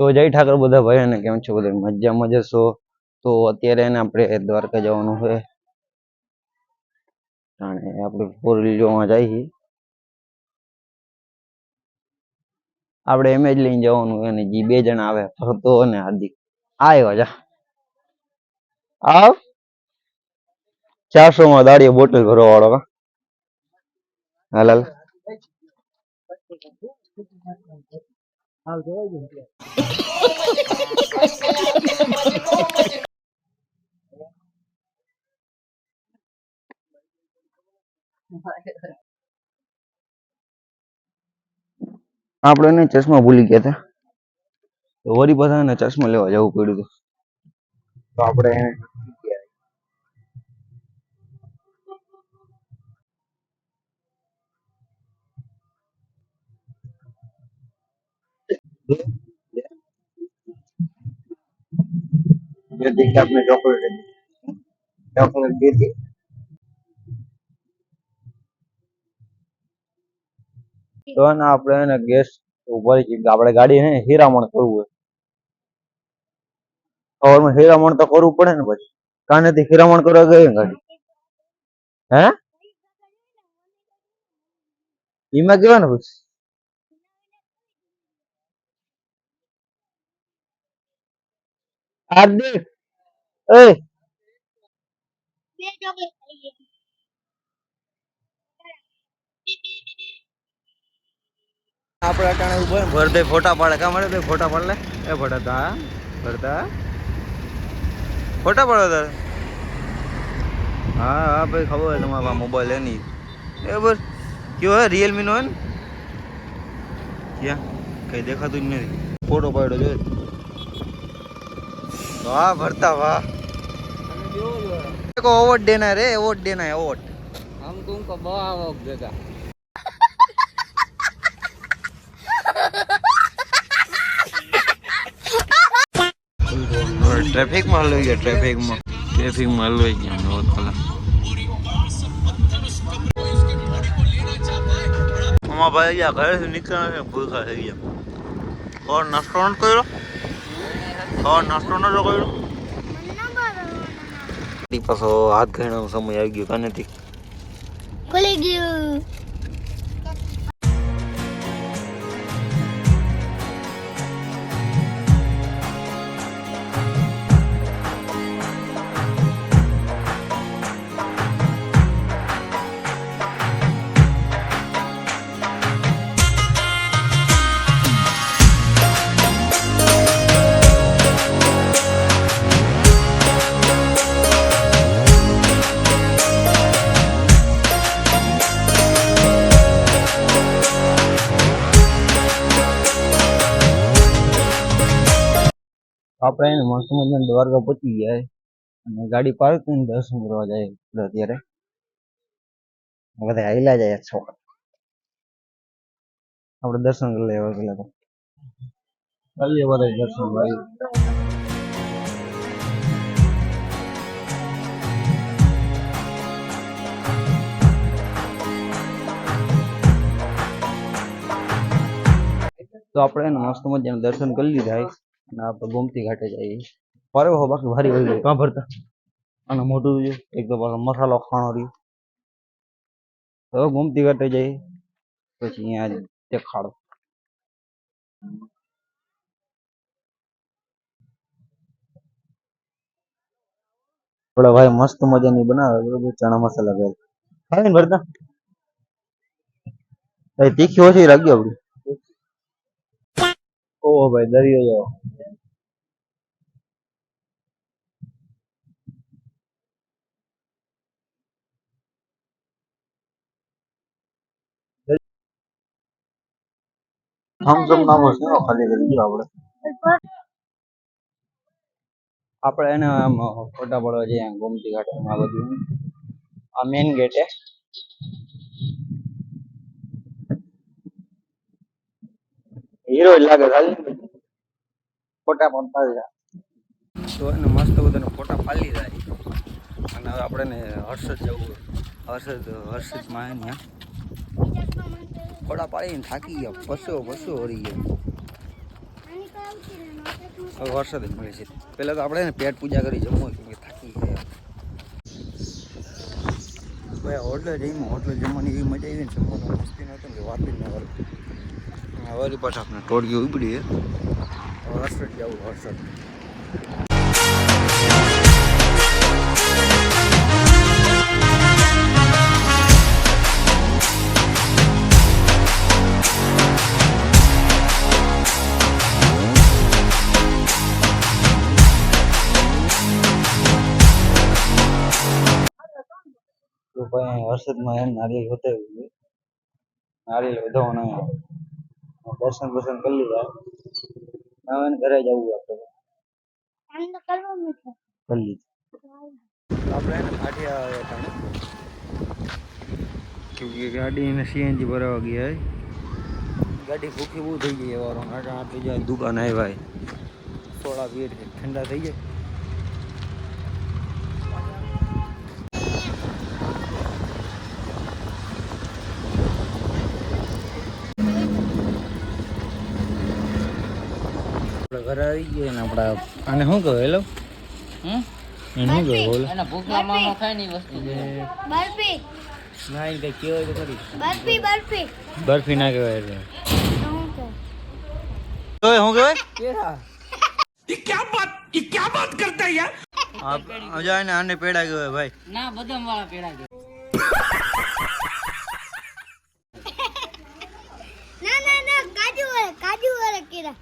તો જય ઠાકર બધા ભાઈ અને કેમ છો બધા? મજામાં જશો તો અત્યારે એને આપણે દ્વારકા જવાનું છે. અને આપણે ફોર વ્હીલ જોવા જાય છે આપણે એમ જ લઈને જવાનું હોય અને જે બે જણા આવે, ફરતો અને હાર્દિક આવ્યો જા. આવ. ચારસો માં દાડીએ બોટલ ભરવા વાળો કા હાલ. હાલ આપણે એને ચશ્મા ભૂલી ગયા હતા તો વળી પાછા એને ચશ્મા લેવા જવું પડ્યું હતું તો આપણે એને આપણે ચોકલેટ ચોકલેટ દીધી તો એને આપણે એને ગેસ ઊભા આપણે ગાડી ને હીરામણ કરવું હોય સવારમાં હીરામણ તો કરવું પડે ને પછી કાનેથી હીરામણ કરવા ગઈ ગાડી હે એમાં કેવા ને પછી હાર્દિક એ. આપણે અટાણે ઊભો ને ભરતે ફોટા પાડે. કા મળે ભાઈ, ફોટા પાડ લે. એ ફોટા તા, ભરતા. ફોટા પાડો તાર. હા હા, ભાઈ, ખબર તમારા મોબાઈલ એની. એ બસ, કયો હે રિયલમી નો હે ને? ક્યાં? કઈ દેખાતું જ નથી. ફોટો પાડ્યો જોઈ. વાહ ભરતા વાહ. કો અવોર્ડ દેના રે ઓવોટ દેના ઓવોટ હમ તુમકો બહા ઓવોટ દેતા ટ્રાફિકમાં હલવાઈ ગયા ટ્રાફિકમાં. ટ્રાફિકમાં હલવાઈ ગયા અમને હોત પેલા ભાઈ ગયા ઘરે નીકળ્યા ભૂખા થઈ ગયા. ઓર નાસ્તો કર્યો? ખબર નાસ્તો નતો કર્યો? પાછો હાથ ઘણો સમય આવી ગયો કાનેથી. ખુલી ગયું. આપણે એને માણસો મજાના દ્વારકા પહોંચી જાય અને ગાડી પાર્ક કરીને દર્શન કરવા જાય અત્યારે બધા હાઈલા જાય છોકરા આપણે દર્શન કરી લેવા પેલા તો. કરીએ બધા દર્શન ભાઈ તો આપણે એને મસ્ત મજાના દર્શન કરી લીધા. અને આપણે ગોમતી ઘાટે જઈએ ફરે હો બાકી ભારી હોય ગયું કાં ભરતા? અને મોટું જો એક તો પાછો મસાલો ખાણો રહ્યો. તો ગોમતી ઘાટે જઈએ પછી અહીંયા દેખાડો. આપણા ભાઈ મસ્ત મજાની બનાવે ચણા મસાલા ભેળ ને ભરતા? ભાઈ તીખી ઓછી રાખજો આપડી. ઓહો ભાઈ દરિયો થમ્સ અપ છે ખાલી કરી દો આપણે આપણે એને આમ ફોટા પડવા જઈએ ગોમતી ઘાટ આ બધું. આ મેઇન ગેટ છે હીરો લાગે ખાલી. ફોટા પણ પાડી જાય તો એને મસ્ત બધાને ફોટા પાડી જાય અને હવે આપણે હર્ષદ જવું હર્ષદ હર્ષદમાં માં ને ફોટા પાડીને થાકી ગયા પશો પશો હરી ગયા આની તો હવે વરસાદ જ મળે છે પહેલાં તો આપણે ને પેટ પૂજા કરી જમવું કેમ કે થાકી ગયા ભાઈ હોટલે જઈમાં હોટલે જમવાની એવી મજા આવી ને જમવાનું મસ્તી નહોતું ને કે વાત જ ના કરે વળી પાછા આપણે ટોળકી ઉપડી છે હવે વરસાદ જવું વરસાદ તો ભાઈ વરસાદમાં એમ નારિયેળ વધાવ્યું છે નારિયેળ વધાવવાના દર્શન બર્શન કરી લીધા. હવે એને ઘરે જવું આપણે આમ તો કરવાનું છે કરી લીધું. આપણે એને કાઠિયા આવ્યા હતા કેમકે ગાડીને સીએનજી ભરાવા ગયા છે. ગાડી ભૂખી બહુ થઈ ગઈ વારો આટા આટલી જાય દુકાન આવ્યા સોડા પીએ એટલે ઠંડા થઈ જાય. આપણે ઘરે આવી ગયો ને આપણા આને શું કહે હેલો? હમ? એને શું કહે બોલો. એના ભૂખના મામો ખાયની વસ્તુ બરફી. ના એ કઈ કહેવાય તો ખરી. બરફી બરફી. બરફી ના કહેવાય એટલે. તો હું કહું? તો શું કહેવાય? કેરા આ જાય ને આને પેડા કહેવાય ભાઈ. ના બદામ વાળા પેડા કે ના ના ના કાજુ વાળા કાજુ વાળા કેરા